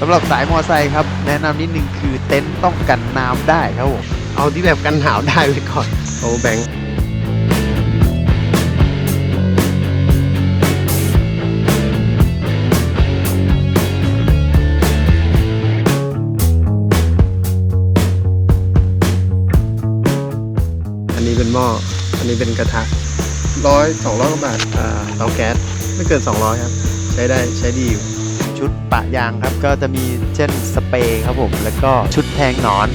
สำหรับสายมอไซค์ครับ แนะนำนิดนึงคือเต็นท์ต้องกันน้ำได้ครับผมเอาที่แบบกันหนาวได้ไว้ก่อนโอ้แบงค์อันนี้เป็นหม้อ อันนี้เป็นกระทะร้อยสองร้อยกว่าบาทอ่าเตาแก๊สไม่เกิน200ครับ ใช้ได้ใช้ดีอยู่ ชุดปะยางครับ ก็จะมีเช่นสเปรย์ครับผม แล้วก็ชุดแทงหนอน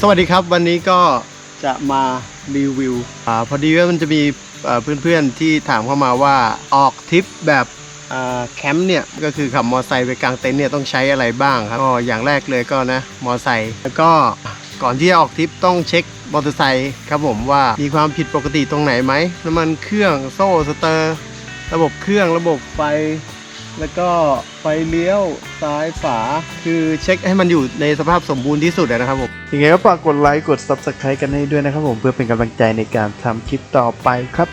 สวัสดีครับวันนี้ก็จะมารีวิวอ่าพอดีว่ามันจะมีอ่าเพื่อนๆที่ถามเข้ามาว่าออกทริปแบบอ่าแคมป์เนี่ยก็คือขับมอไซค์ไปกลางเต็นท์เนี่ยต้องใช้อะไรบ้างครับก็อย่างแรกเลยก็นะมอไซค์แล้วก็ก่อนที่จะออกทริปต้องเช็คมอเตอร์ไซค์ครับผมว่ามีความผิดปกติตรงไหนไหมน้ำมันเครื่องโซ่สเตอร์ ระบบเครื่องระบบไฟ แล้วก็ไฟเลี้ยวซ้ายฝาคือเช็คให้มันอยู่ในสภาพสมบูรณ์ที่สุดนะครับผมยังไงก็ฝากกดไลค์กด Subscribe กันให้ด้วยนะครับผมเพื่อเป็นกำลังใจในการทำคลิปต่อไปครับ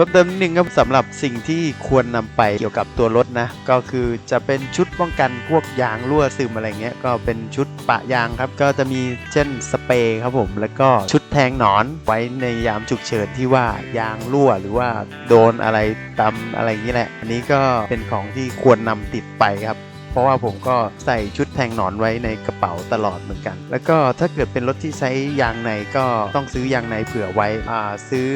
พิ่มเติมนิดนึงครับสำหรับสิ่งที่ควรนำไปเกี่ยวกับตัวรถนะ ก็คือจะเป็นชุดป้องกันพวกยางรั่วซึมอะไรเงี้ยก็เป็นชุดปะยางครับ ก็จะมีเช่นสเปรย์ครับผม แล้วก็ชุดแทงหนอนไว้ในยามฉุกเฉินที่ว่ายางรั่วหรือว่าโดนอะไรตำอะไรอย่างนี้แหละ อันนี้ก็เป็นของที่ควรนำติดไปครับเพราะว่าผมก็ใส่ชุดแทงหนอนไว้ในกระเป๋าตลอดเหมือนกัน แล้วก็ถ้าเกิดเป็นรถที่ใช้ยางในก็ต้องซื้อยางในเผื่อไว้อ่าซื้อ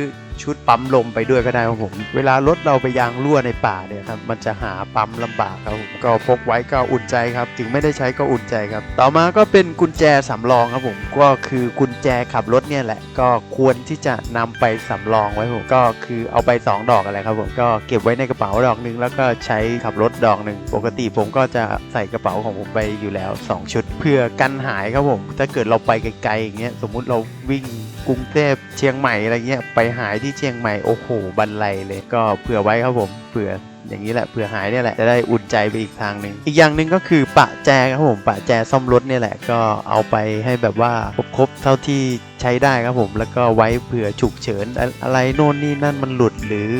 ชุดปั๊มลมไปด้วยก็ได้ครับผม เวลารถเราไปยางรั่วในป่าเนี่ยครับมันจะหาปั๊มลำบากครับผมก็พกไว้ก็อุ่นใจครับ ถึงไม่ได้ใช้ก็อุ่นใจครับ ต่อมาก็เป็นกุญแจสำรองครับผมก็คือกุญแจขับรถเนี่ยแหละ ก็ควรที่จะนำไปสำรองไว้ผมก็คือเอาไปสองดอกอะไรครับผมก็เก็บไว้ในกระเป๋าดอกหนึงแล้วก็ใช้ขับรถดอกหนึ่งปกติผมก็จะใส่กระเป๋าของผมไปอยู่แล้ว 2 ชุด เพื่อกันหายครับผม ถ้าเกิดเราไปไกลๆอย่างเงี้ยสมมุติเราวิ่งกรุงเทพเชียงใหม่อะไรเงี้ยไปหายที่เชียงใหม่โอ้โหบันไลเลยก็เผื่อไว้ครับผมเผื่ออย่างนี้แหละเผื่อหายเนี่ยแหละจะได้อุ่นใจไปอีกทางหนึ่งอีกอย่างหนึ่งก็คือปะแจครับผมปะแจซ่อมรถเนี่ยแหละก็เอาไปให้แบบว่าครบๆเท่าที่ ใช้ได้ครับผมแล้วก็ไว้เผื่อฉุกเฉินอะไรโน่นนี่นั่นมันหลุดหรือ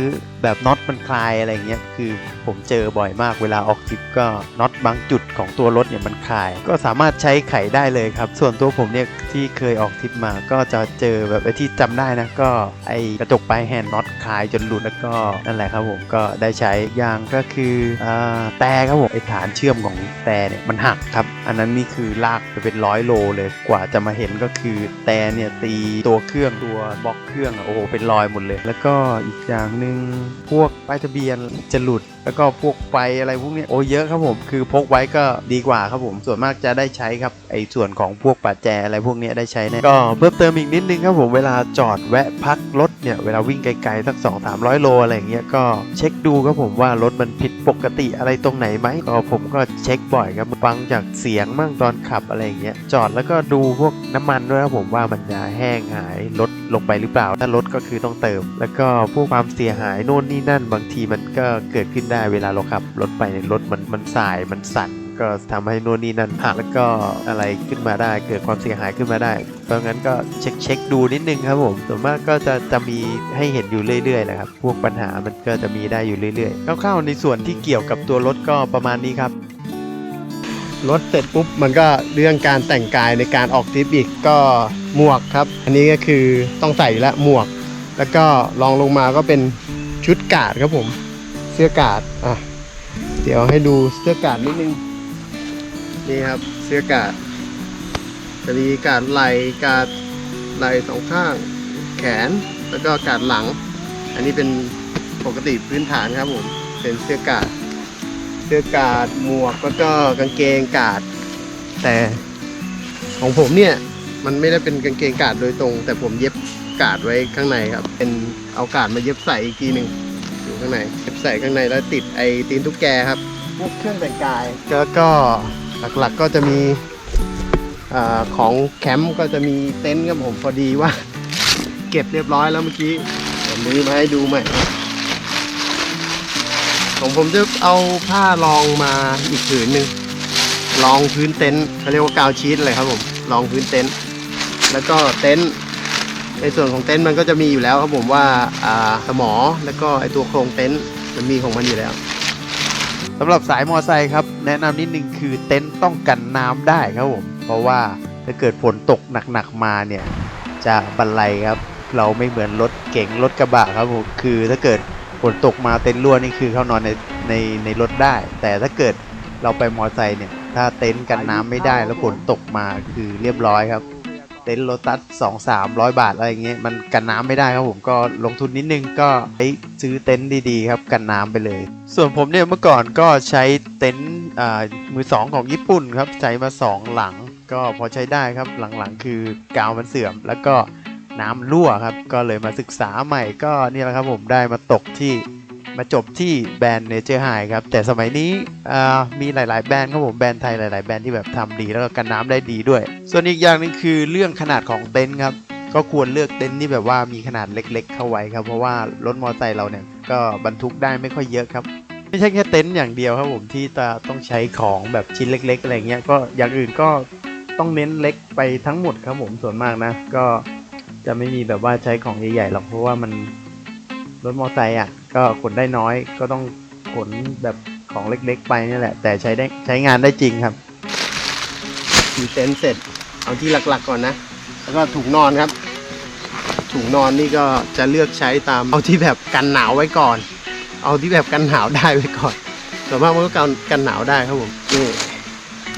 แบบน็อตมันคลายอะไรเงี้ยคือผมเจอบ่อยมากเวลาออกทริปก็น็อตบางจุดของตัวรถเนี่ยมันคลาย ก็สามารถใช้ไขได้เลยครับ ส่วนตัวผมเนี่ยที่เคยออกทริปมาก็จะเจอแบบไอ้ที่จำได้นะก็ไอกระจกปลายแฮนด์น็อตคลายจนหลุดแล้วก็นั่นแหละครับผมก็ได้ใช้อย่างก็คืออ่าแต่ครับผมไอฐานเชื่อมของแต่เนี่ยมันหักครับ อันนั้นนี่คือลากไปเป็นร้อยโลเลยกว่าจะมาเห็นก็คือแต่เนี่ยตีตัวเครื่องตัวบล็อกเครื่องอะโอ้โหเป็นรอยหมดเลย แล้วก็อีกอย่างหนึ่งพวกป้ายทะเบียนจะหลุด แล้วก็พวกไฟอะไรพวกนี้โอ้เยอะครับผมคือพกไว้ก็ดีกว่าครับผมส่วนมากจะได้ใช้ครับไอ้ส่วนของพวกปัจแจอะไรพวกนี้ได้ใช้แน่ก็เพิ่มเติมอีกนิดนึงครับผมเวลาจอดแวะพักรถเนี่ยเวลาวิ่งไกลๆสัก 2 3 0 0 โลอะไรอย่างเงี้ยก็เช็คดูครับผมว่ารถมันผิดปกติอะไรตรงไหนไหมก็ผมก็เช็คบ่อยครับฟังจากเสียงมั่งตอนขับอะไรอย่างเงี้ยจอดแล้วก็ดูพวกน้ำมันด้วยครับผมว่ามันจะแห้งหายลดลงไปหรือเปล่า ถ้าลดก็คือต้องเติม แล้วก็พวกความเสียหายโน่นนี่นั่น บางทีมันก็เกิดขึ้นได้เวลาเราขับรถไปในรถมันมันสายมันสั่นก็ทำให้โน่นนี่นั่นหักแล้วก็อะไรขึ้นมาได้ เกิดความเสียหายขึ้นมาได้เพราะงั้นก็เช็คเช็คดูนิดนึงครับผมส่วนมากก็จะจะมีให้เห็นอยู่เรื่อยๆนะครับ พวกปัญหามันก็จะมีได้อยู่เรื่อยๆคร่าวๆในส่วนที่เกี่ยวกับตัวรถก็ประมาณนี้ครับรถเสร็จปุ๊บมันก็เรื่องการแต่งกายในการออกทริปอีกก็ หมวกครับ อันนี้ก็คือต้องใส่อยู่แล้วหมวก แล้วก็ลองลงมาก็เป็นชุดกาดครับผม เสื้อกาดอะเดี๋ยวให้ดูเสื้อกาดนิดนึงนี่ครับเสื้อกาดจะมีกาดไหล่กาดไหล่สองข้าง แขนแล้วก็กาดหลัง อันนี้เป็นปกติพื้นฐานครับผมเป็นเสื้อกาดเสื้อกาดหมวกแล้วก็กางเกงกาดแต่ของผมเนี่ย มันไม่ได้เป็นกางเกงกาดโดยตรง แต่ผมเย็บกาดไว้ข้างในครับ เป็นเอากาดมาเย็บใส่อีกทีหนึ่งอยู่ข้างในเย็บใส่ข้างในแล้วติดไอตีนตุ๊กแกครับพวกเครื่องแต่งกายแล้วก็หลักๆก็จะมีอาของแคมป์ก็จะมีเต็นท์ครับผมพอดีว่า เก็บเรียบร้อยแล้วเมื่อกี้ผมมือมาให้ดูใหม่ผมผมจะเอาผ้ารองมาอีกผืนหนึ่งรองพื้นเต็นท์เขาเรียกว่ากาวชีตเลยครับผมรองพื้นเต็นท์ แล้วก็เต็นท์ในส่วนของเต็นท์มันก็จะมีอยู่แล้วครับผมว่าอ่าสมอแล้วก็ไอตัวโครงเต็นท์มันมีของมันอยู่แล้วสำหรับสายมอไซค์ครับ แนะนำนิดนึงคือเต็นท์ต้องกันน้ำได้ครับผม เพราะว่าถ้าเกิดฝนตกหนักๆมาเนี่ย จะบันไลครับ เราไม่เหมือนรถเก๋งรถกระบะครับผมคือถ้าเกิดฝนตกมาเต็นท์รั่วนี่คือเข้านอนในในในรถได้ แต่ถ้าเกิดเราไปมอไซค์เนี่ย ถ้าเต็นท์กันน้ำไม่ได้แล้วฝนตกมาคือเรียบร้อยครับ เต็นท์โลตัสสองสามร้อยบาทอะไรเงี้ยมันกันน้ำไม่ได้ครับผมก็ลงทุนนิดนึงก็ไปซื้อเต็นท์ดีๆครับกันน้ำไปเลย ส่วนผมเนี่ยเมื่อก่อนก็ใช้เต็นท์อ่ามือสองของญี่ปุ่นครับใช้มาสองหลัง ก็พอใช้ได้ครับหลังๆ คือกาวมันเสื่อม แล้วก็น้ำรั่วครับก็เลยมาศึกษาใหม่ก็นี่แหละครับผมได้มาตกที่ มาจบที่แบรนด์เนเจอร์ไฮครับ แต่สมัยนี้อ่ามีหลาย ๆ แบรนด์ครับผมแบรนด์ไทยหลาย ๆ แบรนด์ที่แบบทำดีแล้วก็กันน้ำได้ดีด้วย ส่วนอีกอย่างหนึงคือเรื่องขนาดของเต็นท์ครับก็ควรเลือกเต็นท์ที่แบบว่ามีขนาดเล็ก ๆ เข้าไว้ครับ เพราะว่ารถมอเตอร์ไซค์เราเนี่ยก็บรรทุกได้ไม่ค่อยเยอะครับไม่ใช่แค่เต็นท์อย่างเดียวครับผมที่จะต้องใช้ของแบบชิ้นเล็ก ๆ อะไรเงี้ยก็อย่างอื่นก็ต้องเน้นเล็กไปทั้งหมดครับผมส่วนมากนะ ก็จะไม่มีแบบว่าใช้ของใหญ่ๆหรอกเพราะว่ามันรถมอเตอร์ไซค์อะ ก็ขนได้น้อยก็ต้องขนแบบของเล็กๆไปนี่แหละ แต่ใช้ได้ใช้งานได้จริงครับมีเต็นท์เสร็จเอาที่หลักๆก่อนนะ แล้วก็ถุงนอนครับ ถุงนอนนี่ก็จะเลือกใช้ตามเอาที่แบบกันหนาวไว้ก่อน เอาที่แบบกันหนาวได้ไว้ก่อนส่วนมากมันก็กันกันหนาวได้ครับผมนี่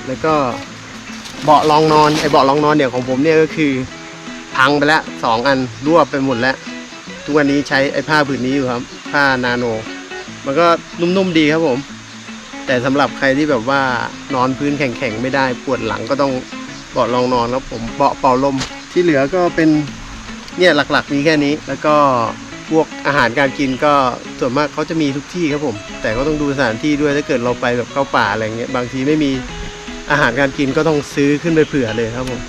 แล้วก็เบาะรองนอนไอเบาะรองนอนเดี๋ยของผมเนี่ยก็คือ พังไปแล้วสองอันรั่วไปหมดแล้ว ทุกวันนี้ใช้ไอ้ผ้าผืนนี้อยู่ครับ ผ้านาโน มันก็นุ่มๆดีครับผม แต่สำหรับใครที่แบบว่านอนพื้นแข็งๆไม่ได้ปวดหลังก็ต้องเบาะรองนอนแล้วผมเบาะเป่าลมที่เหลือก็เป็นเนี่ยหลักๆมีแค่นี้ แล้วก็พวกอาหารการกินก็ส่วนมากเขาจะมีทุกที่ครับผม แต่ก็ต้องดูสถานที่ด้วยถ้าเกิดเราไปแบบเข้าป่าอะไรเงี้ยบางทีไม่มีอาหารการกินก็ต้องซื้อขึ้นไปเผื่อเลยครับผม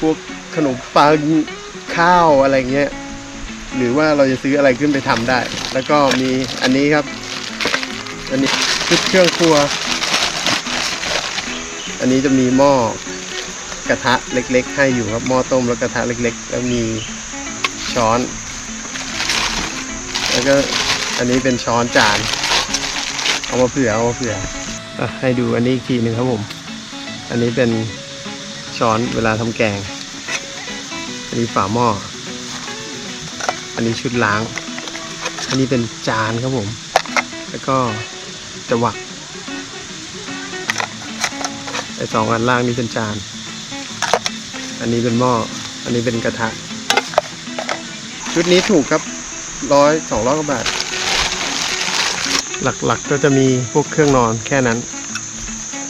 พวกขนมปังข้าวอะไรเงี้ย หรือว่าเราจะซื้ออะไรขึ้นไปทำได้ แล้วก็มีอันนี้ครับ อันนี้ชุดเครื่องครัว อันนี้จะมีหม้อกระทะเล็ก ๆ ให้อยู่ครับหม้อต้มแล้วกระทะเล็ก ๆ แล้วมีช้อน แล้วก็อันนี้เป็นช้อนจาน เอามาเผื่อเอามาเผื่ออะให้ดูอันนี้อีกทีหนึ่งครับผม อันนี้เป็นช้อนเวลาทำแกง อันนี้ฝาหม้อ อันนี้ชุดล้าง อันนี้เป็นจานครับผม แล้วก็จะวักไอ้สองอันล่างนี่เป็นจาน อันนี้เป็นหม้อ อันนี้เป็นกระทะ ชุดนี้ถูกครับร้อยสองร้อยกว่าบาท หลักๆก็จะมีพวกเครื่องนอนแค่นั้น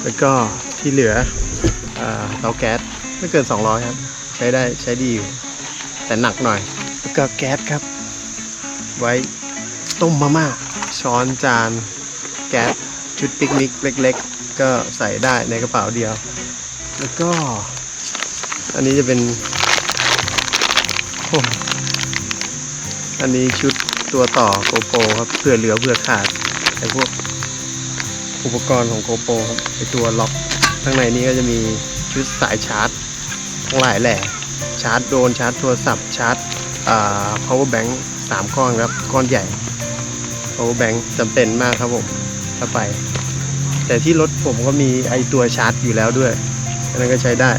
แล้วก็ที่เหลือเตาแก๊สไม่เกิน 200 ครับ ใช้ได้ใช้ดีอยู่ แต่หนักหน่อย ก็แก๊สครับ ไว้ต้มมาม่าช้อนจาน แก๊สชุดปิกนิกเล็ก ๆ ก็ใส่ได้ในกระเป๋าเดียว แล้วก็ อันนี้จะเป็นโอ้อันนี้ชุดตัวต่อโกโปรครับเผื่อเหลือเผื่อขาดไอ้พวกอุปกรณ์ของโกโปรครับไอตัวล็อกข้างในนี้ก็จะมีชุดสายชาร์จทั้งหลายแหล่ชาร์จโดรนชาร์จโทรศัพท์ชาร์จ power bank สามก้อนครับ ก้อนใหญ่ power bank จำเป็นมากครับผมถ้าไป แต่ที่รถผมก็มีไอตัวชาร์จอยู่แล้วด้วยอันนั้นก็ใช้ได้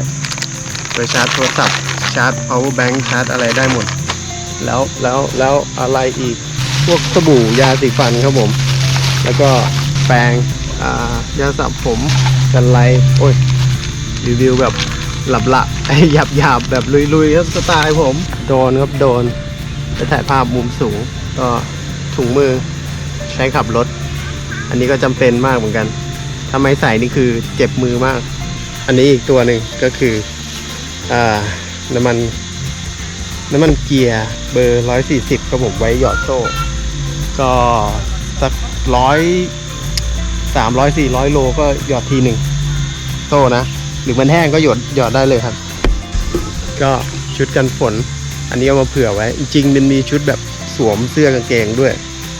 ไปชาร์จโทรศัพท์ชาร์จ power bank ชาร์จอะไรได้หมด แล้วแล้วแล้วอะไรอีกพวกสบู่ยาสีฟันครับผม แล้วก็แปรงอ่ายาสระผมกันไรโอ้ยรีวิวแบบ หลับละไอ้หยาบหยาบแบบลุยๆครับสไตล์ผม โดนครับโดนไปถ่ายภาพมุมสูง ก็ถุงมือใช้ขับรถ อันนี้ก็จำเป็นมากเหมือนกันถ้าไม่ใส่นี่คือเจ็บมือมาก อันนี้อีกตัวหนึ่งก็คืออ่าน้ำมันน้ำมันเกียร์เบอร์ 140ครับผมไว้หยอดโซ่ ก็สักร้อยสามร้อยสี่ร้อยโลก็หยอดทีหนึ่งโซ่นะ หรือมันแห้งก็หยดหยอดได้เลยครับ ก็ชุดกันฝน อันนี้เอามาเผื่อไว้ จริงมันมีชุดแบบสวมเสื้อกางเกงด้วย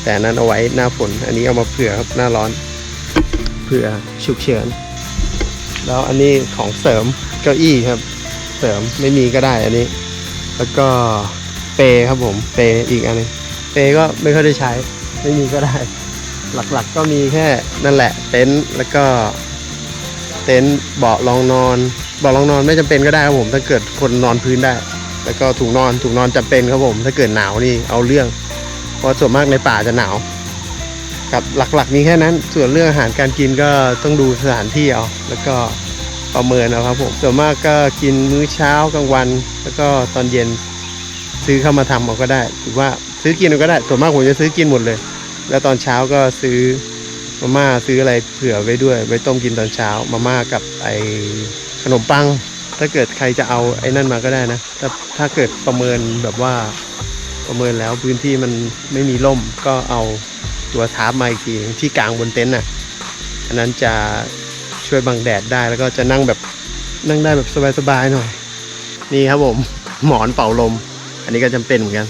แต่นั้นเอาไว้หน้าฝน อันนี้เอามาเผื่อครับหน้าร้อน เผื่อฉุกเฉินแล้วอันนี้ของเสริมเก้าอี้ครับ เสริมไม่มีก็ได้อันนี้ แล้วก็เปรย์ครับผมเปรย์อีกอันนึงเปรย์ก็ไม่ค่อยได้ใช้ ไม่มีก็ได้ หลักๆก็มีแค่นั่นแหละเต็นท์แล้วก็ เต็นท์เบาะรองนอนเบาะรองนอนไม่จำเป็นก็ได้ครับผมถ้าเกิดคนนอนพื้นได้ แล้วก็ถุงนอนถุงนอนจำเป็นครับผม ถ้าเกิดหนาวนี่เอาเรื่อง เพราะส่วนมากในป่าจะหนาวกับหลักๆมีแค่นั้น ส่วนเรื่องอาหารการกินก็ต้องดูสถานที่เอา แล้วก็ประเมินเอาครับผมส่วนมากก็กินมื้อเช้ากลางวัน แล้วก็ตอนเย็นซื้อเข้ามาทำเอาก็ได้หรือว่าซื้อกินเอาก็ได้ส่วนมากผมจะซื้อกินหมดเลย แล้วตอนเช้าก็ซื้อ มาม่าซื้ออะไรเผื่อไว้ด้วยไว้ต้มกินตอนเช้า มาม่ากับไอขนมปัง ถ้าเกิดใครจะเอาไอ้นั่นมาก็ได้นะถ้าถ้าเกิดประเมินแบบว่าประเมินแล้วพื้นที่มันไม่มีร่มก็เอาตัวทาร์ปมาอีกทีที่กลางบนเต็นท์น่ะอันนั้นจะช่วยบังแดดได้แล้วก็จะนั่งแบบนั่งได้แบบสบายๆหน่อย นี่ครับผมหมอนเป่าลม อันนี้ก็จำเป็นเหมือนกัน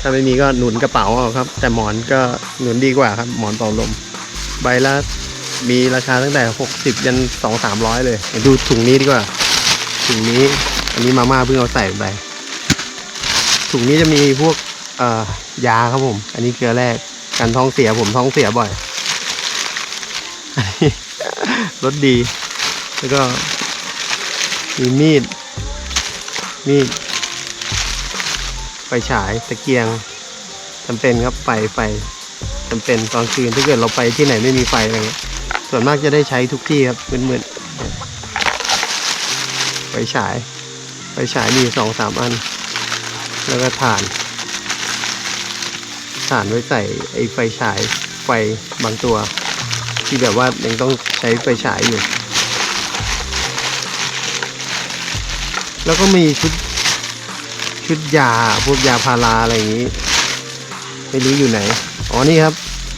ถ้าไม่มีก็หนุนกระเป๋าเอาครับ แต่หมอนก็หนุนดีกว่าครับ หมอนเป่าลม ใบละมีราคาตั้งแต่ 60 ยัน 2 3 0 0 เลยเดี๋ยวดูถุงนี้ดีกว่า ถุงนี้ อันนี้มาม่าเพิ่งเอาใส่ไป ถุงนี้จะมีพวกเอ่อยาครับผม อันนี้เกลือแร่การท้องเสียผมท้องเสียบ่อยรสดี แล้วก็มีมีด มีด ไฟฉายตะเกียงจำเป็นครับไฟไฟ จำเป็นตอนคืนถ้าเกิดเราไปที่ไหนไม่มีไฟอะไรเงี้ยส่วนมากจะได้ใช้ทุกที่ครับเหมือนๆไฟฉายไฟฉายมีสองสามอัน แล้วก็ถ่านถ่านไว้ใส่ไอ้ไฟฉายไฟบางตัว ที่แบบว่ายังต้องใช้ไฟฉายอยู่ แล้วก็มีชุดชุดยาพวกยาพาราอะไรอย่างนี้ ไม่รู้อยู่ไหน อ๋อนี่ครับ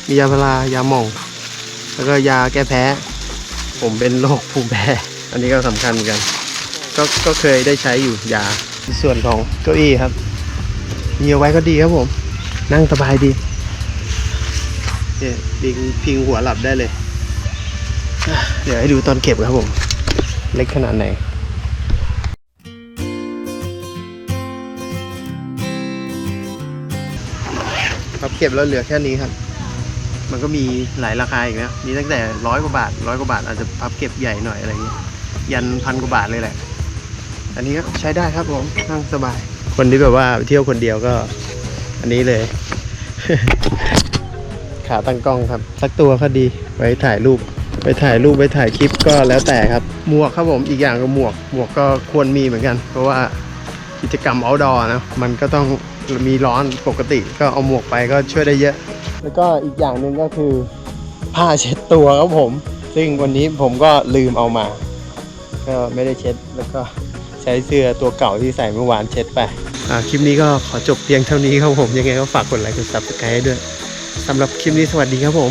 มียาพารายาหม่อง แล้วก็ยาแก้แพ้ ผมเป็นโรคภูมิแพ้ อันนี้ก็สำคัญเหมือนกัน ก็ก็เคยได้ใช้อยู่ยาในส่วนของเก้าอี้ครับมีเอาไว้ก็ดีครับผม นั่งสบายดีเนี่ยพิงพิงหัวหลับได้เลย เดี๋ยวให้ดูตอนเก็บครับผม เล็กขนาดไหน เก็บแล้วเหลือแค่นี้ครับ มันก็มีหลายราคาอีกนะมีตั้งแต่ร้อยกว่าบาทร้อยกว่าบาทอาจจะพับเก็บใหญ่หน่อยอะไรอย่างเงี้ยยันพันกว่าบาทเลยแหละ อันนี้ก็ใช้ได้ครับผมนั่งสบาย คนที่แบบว่าเที่ยวคนเดียวก็ อันนี้เลย ขาตั้งกล้องครับ สักตัวก็ดีไว้ถ่ายรูปไปถ่ายรูปไปถ่ายคลิปก็แล้วแต่ครับ หมวกครับผมอีกอย่างก็หมวกหมวกก็ควรมีเหมือนกัน เพราะว่ากิจกรรม outdoor นะมันก็ต้อง มีร้อนปกติก็เอาหมวกไปก็ช่วยได้เยอะ แล้วก็อีกอย่างหนึ่งก็คือ ผ้าเช็ดตัวครับผม ซึ่งวันนี้ผมก็ลืมเอามา ก็ไม่ได้เช็ดแล้วก็ใช้เสื้อตัวเก่าที่ใส่เมื่อวานเช็ดไปอ่าคลิปนี้ก็ขอจบเพียงเท่านี้ครับผมยังไงก็ฝากกดไลค์กดซับสไครต์ด้วยสำหรับคลิปนี้สวัสดีครับผม